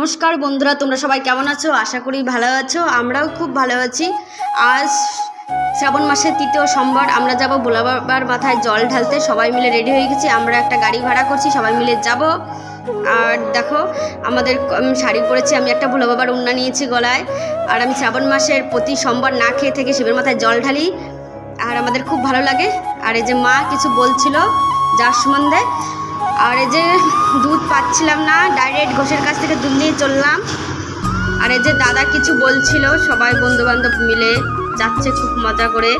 নমস্কার বন্ধুরা, তোমরা সবাই কেমন আছো? আশা করি ভালো আছো, আমরাও খুব ভালো আছি। আজ শ্রাবণ মাসের তৃতীয় সোমবার, আমরা যাব ভোলা বাবার মাথায় জল ঢালতে। সবাই মিলে রেডি হয়ে গেছি, আমরা একটা গাড়ি ভাড়া করছি, সবাই মিলে যাব। আর দেখো, আমাদের আমি শাড়ি পরেছি, আমি একটা ভোলা বাবার উন্না নিয়েছি গলায়। আর আমি শ্রাবণ মাসের প্রতি সোমবার না খেয়ে থেকে শিবের মাথায় জল ঢালি। আর আমাদের খুব ভালো লাগে। আর এই যে মা কিছু বলছিল যার সম্বন্ধে আর এই যে দুধ পাচ্ছিলাম না ডাইরেক্ট ঘোষের কাছ থেকে দুধ নিয়ে চললাম। আর এই যে দাদা কিছু বলছিল, সবাই বন্ধু বান্ধব মিলে যাচ্ছে খুব মজা করে।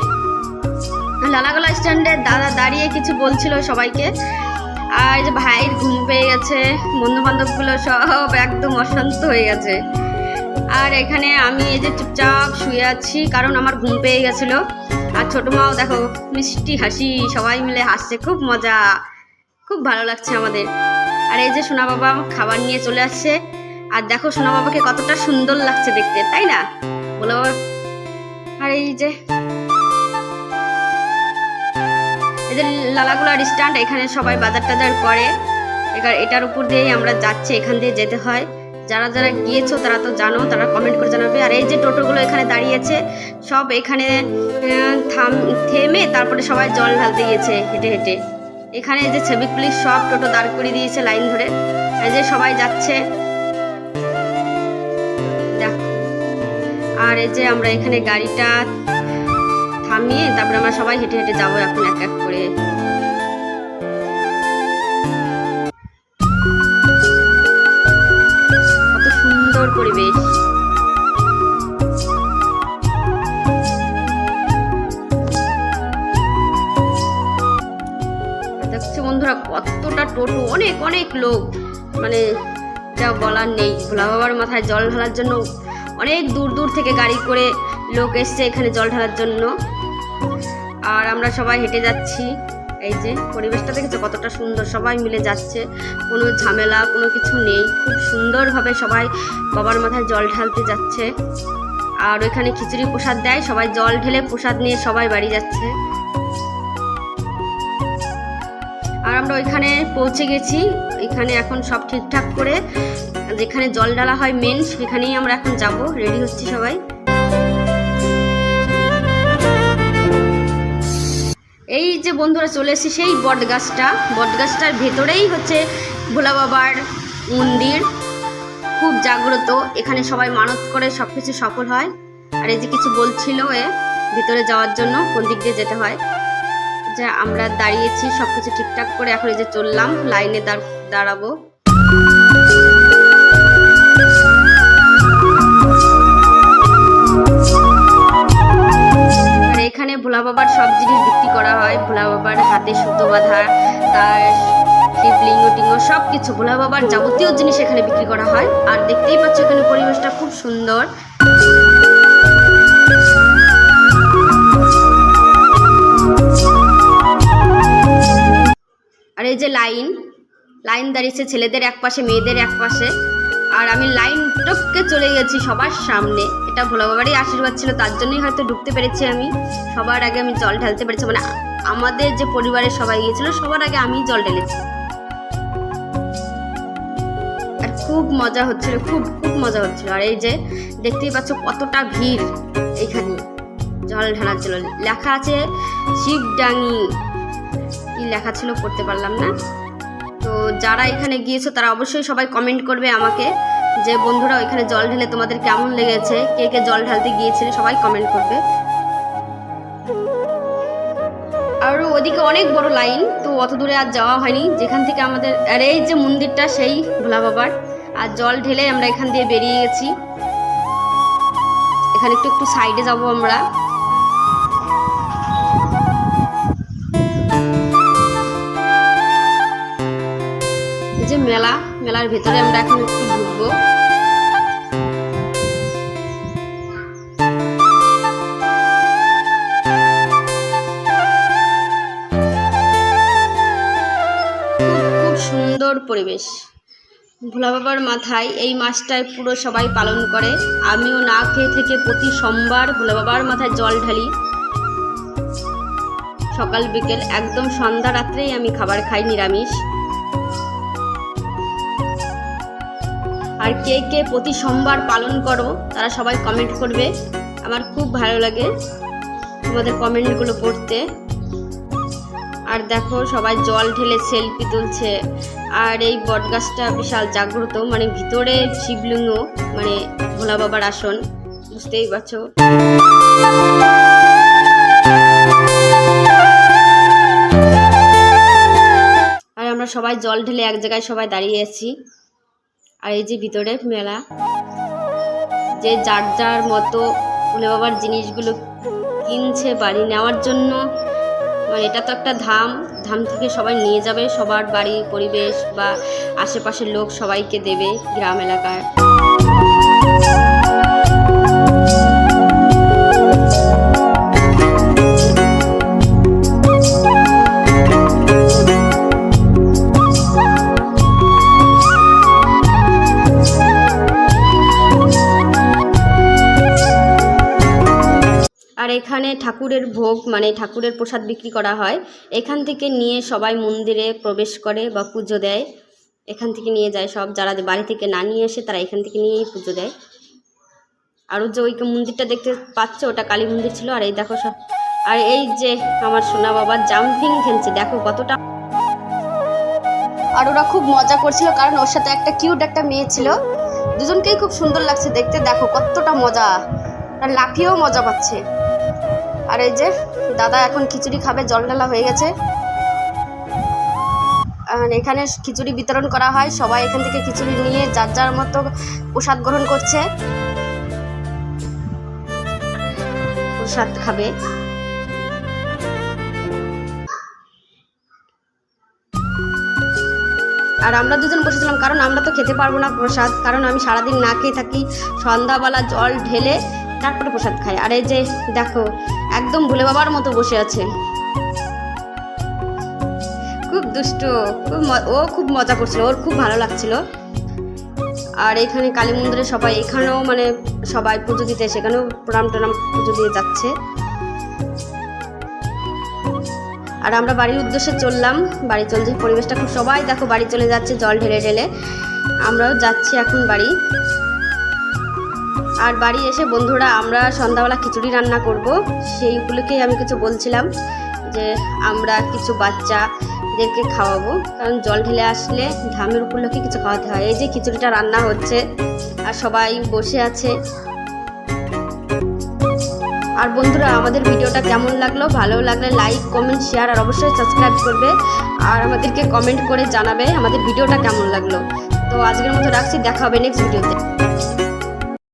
লালাগোলা স্ট্যান্ডে দাদা দাঁড়িয়ে কিছু বলছিল সবাইকে। আর যে ভাইয়ের ঘুম পেয়ে গেছে বন্ধু বান্ধবগুলো সব একদম অশান্ত হয়ে গেছে। আর এখানে আমি এই যে চুপচাপ শুয়ে আছি, কারণ আমার ঘুম পেয়ে গেছিল। আর ছোটো মাও দেখো, মিষ্টি হাসি, সবাই মিলে হাসছে, খুব মজা। খুব ভালো লাগছে আমাদের। আর এই যে সোনা বাবা খাবার নিয়ে চলে আসছে। আর দেখো সোনা বাবাকে কতটা সুন্দর লাগছে দেখতে, তাই না? বলো বাবা। আর এই যে এই যে লালাগুলার স্ট্যান্ড এখানে সবাই বাজার টাজার করে। এবার এটার উপর দিয়েই আমরা যাচ্ছি, এখান দিয়ে যেতে হয়। যারা যারা গিয়েছো, তারা তো জানো, তারা কমেন্ট করে জানাবে। আর এই যে টোটোগুলো এখানে দাঁড়িয়েছে সব এখানে থাম, থেমে তারপরে সবাই জল ঢালতে গিয়েছে হেঁটে হেঁটে। এখানে যে ছবি পুলিশ সব টোটো দাঁড় করিয়ে দিয়েছে লাইন ধরে। এই যে সবাই যাচ্ছে। আর এই যে আমরা এখানে গাড়িটা থামিয়ে তারপরে আমরা সবাই হেঁটে হেঁটে যাব এখন এক এক করে। বন্ধুরা, কতটা টোটো? অনেক অনেক লোক। মানে যা বলার নেই। ভোলা বাবার মাথায় জল ঢালার জন্য অনেক দূর দূর থেকে গাড়ি করে লোক এসছে এখানে জল ঢালার জন্য। আর আমরা সবাই হেঁটে যাচ্ছি। এই যে, পরিবেশটা দেখেছ কতটা সুন্দর? সবাই মিলে যাচ্ছে। কোনো ঝামেলা, কোনো কিছু নেই। খুব সুন্দরভাবে সবাই বাবার মাথায় জল ঢালতে যাচ্ছে। আর ওইখানে খিচুড়ি প্রসাদ দেয়। সবাই জল ঢেলে প্রসাদ নিয়ে সবাই বাড়ি যাচ্ছে। আর আমরা ওইখানে পৌঁছে গেছি। এখানে এখন সব ঠিকঠাক করে যেখানে জল ডালা হয় মেন সেখানেই আমরা এখন যাব। রেডি হচ্ছি সবাই? এই যে বন্ধুরা চলে এসেছি সেই বট গাছটা বট গাছটার ভেতরেই হচ্ছে ভোলা বাবার মন্দির। খুব জাগ্রত। এখানে সবাই মানত করে সব কিছু সফল হয়। আর এই যে কিছু বলছিল এ, ভিতরে যাওয়ার জন্য কোন দিক দিয়ে যেতে হয়। যে আমরা দাঁড়িয়েছি সব কিছু ঠিকঠাক করে এখন এই যে চললাম, লাইনে দাঁড়, দাঁড়াবো। এখানে ভোলা বাবার সব জিনিস বিক্রি করা হয়। ভোলা বাবার হাতে সুতো বাঁধা, তার শিবলিঙ্গ টিঙ্গ সব কিছু ভোলা বাবার যাবতীয় জিনিস এখানে বিক্রি করা হয়। আর দেখতেই পাচ্ছ এখানে পরিবেশটা খুব সুন্দর। আর এই যে লাইন লাইন দাঁড়িয়েছে ছেলেদের এক পাশে মেয়েদের এক পাশে আর আমি লাইন টপকে চলে গেছি সবার সামনে। এটা ভোলা বাবারই আশীর্বাদ ছিল, তার জন্যই হয়তো ঢুকতে পেরেছি আমি। সবার আগে আমি জল ঢালতে পেরেছি মানে আমাদের যে পরিবারের সবাই গিয়েছিল, সবার আগে আমি জল ঢেলেছি। আর খুব মজা হচ্ছিল, খুব খুব মজা হচ্ছিল। আর এই যে দেখতেই পাচ্ছ কতটা ভিড় এইখানে জল ঢালার জন্য। লেখা আছে, শিবডাঙ্গি কি লেখা ছিল পড়তে পারলাম না। তো যারা এখানে গিয়েছো, তারা অবশ্যই সবাই কমেন্ট করবে আমাকে যে, বন্ধুরা, ওইখানে জল ঢেলে তোমাদের কেমন লেগেছে? কে কে জল ঢালতে গিয়েছিলে? সবাই কমেন্ট করবে। আর ওদিকে অনেক বড় লাইন, তো অত দূরে আর যাওয়া হয়নি। যেখান থেকে আমাদের, আর, এই যে মন্দিরটা, সেই ভোলা বাবার। আর জল ঢেলে আমরা এখান দিয়ে বেরিয়ে গেছি। এখানে একটু একটু সাইডে যাব আমরা। যে মেলা, মেলার ভেতরে আমরা এখন একটু ঢুকবো। সুন্দর পরিবেশ। ভোলা বাবার মাথায় এই মাসটায় পুরো সবাই পালন করে। আমিও না খেয়ে থেকে প্রতি সোমবার ভোলা বাবার মাথায় জল ঢালি। সকাল বিকেল একদম সন্ধ্যা রাত্রেই আমি খাবার খাই নিরামিষ। আর কে কে প্রতি সোমবার পালন করো, তারা সবাই কমেন্ট করবে। আমার খুব ভালো লাগে তোমাদের কমেন্টগুলো পড়তে আর দেখো, সবাই জল ঢেলে সেলফি তুলছে। আর এই বটগাছটা বিশাল জাগ্রত মানে ভিতরে শিবলিঙ্গ মানে ভোলা বাবার আসন, বুঝতেই পারছ? আর আমরা সবাই জল ঢেলে এক জায়গায় সবাই দাঁড়িয়ে আছি। আর এই যে ভিতরে মেলা, যে যার যার মতো উনি বাবার জিনিসগুলো কিনছে বাড়ি নেওয়ার জন্য মানে এটা তো একটা ধাম ধাম থেকে সবাই নিয়ে যাবে, সবার বাড়ি, পরিবেশ বা আশেপাশের লোক সবাইকে দেবে গ্রাম এলাকার। এখানে ঠাকুরের ভোগ মানে ঠাকুরের প্রসাদ বিক্রি করা হয়। এখান থেকে নিয়ে সবাই মন্দিরে প্রবেশ করে বা পুজো দেয়। এখান থেকে নিয়ে যায় সব। যারা বাড়ি থেকে না নিয়ে আসে, তারা এখান থেকে নিয়েই পুজো দেয়। আর যে ওই মন্দিরটা দেখতে পাচ্ছ, ওটা কালী মন্দির ছিল। আর এই দেখো সব। আর এই যে আমার সোনা বাবা জাম্পিং খেলছে, দেখো কতটা। আর ওরা খুব মজা করছিল, কারণ ওর সাথে একটা কিউট একটা মেয়ে ছিল। দুজনকেই খুব সুন্দর লাগছে দেখতে। দেখো কতটা মজা। আর লাফিয়েও মজা পাচ্ছে। আর এই যে, দাদা এখন খিচুড়ি খাবে, জল ঢালা হয়ে গেছে। আর এখানে খিচুড়ি বিতরণ করা হয়, সবাই এখান থেকে খিচুড়ি নিয়ে যার যার মতো প্রসাদ গ্রহণ করছে। প্রসাদ খাবে। আর আমরা দুজন বসেছিলাম, কারণ আমরা তো খেতে পারব না প্রসাদ, কারণ আমি সারাদিন না খেয়ে থাকি, সন্ধ্যাবেলা জল ঢেলে তারপরে প্রসাদ খাই। আর এই যে, দেখো একদম ভুলে বাবার মতো বসে আছে। খুব দুষ্ট, খুব ও খুব মজা করছিল, ওর খুব ভালো লাগছিল। আর এখানে কালী মন্দিরে সবাই, এখানেও মানে সবাই পুজো দিতে সেখানেও প্রণাম টনাম পুজো দিয়ে যাচ্ছে। আর আমরা বাড়ির উদ্দেশ্যে চললাম, বাড়ি চলছে, পরিবেশটা খুব সবাই দেখো, বাড়ি চলে যাচ্ছে, জল ঢেলে ঢেলে। আমরাও যাচ্ছি এখন বাড়ি। আর বাড়ি এসে বন্ধুরা আমরা সন্ধ্যাবেলা খিচুড়ি রান্না করব। সেই উপলক্ষেই আমি কিছু বলছিলাম যে আমরা কিছু বাচ্চাদেরকে খাওয়াবো। কারণ জল ঢেলে আসলে ধামের উপলক্ষে কিছু খাওয়াতে হয়। এই যে খিচুড়িটা রান্না হচ্ছে আর সবাই বসে আছে। আর বন্ধুরা, আমাদের ভিডিওটা কেমন লাগল? ভালো লাগলে লাইক কমেন্ট শেয়ার আর অবশ্যই সাবস্ক্রাইব করবে। আর আমাদেরকে কমেন্ট করে জানাবে আমাদের ভিডিওটা কেমন লাগল। তো আজকের মতো রাখছি। দেখা হবে নেক্সট ভিডিওতে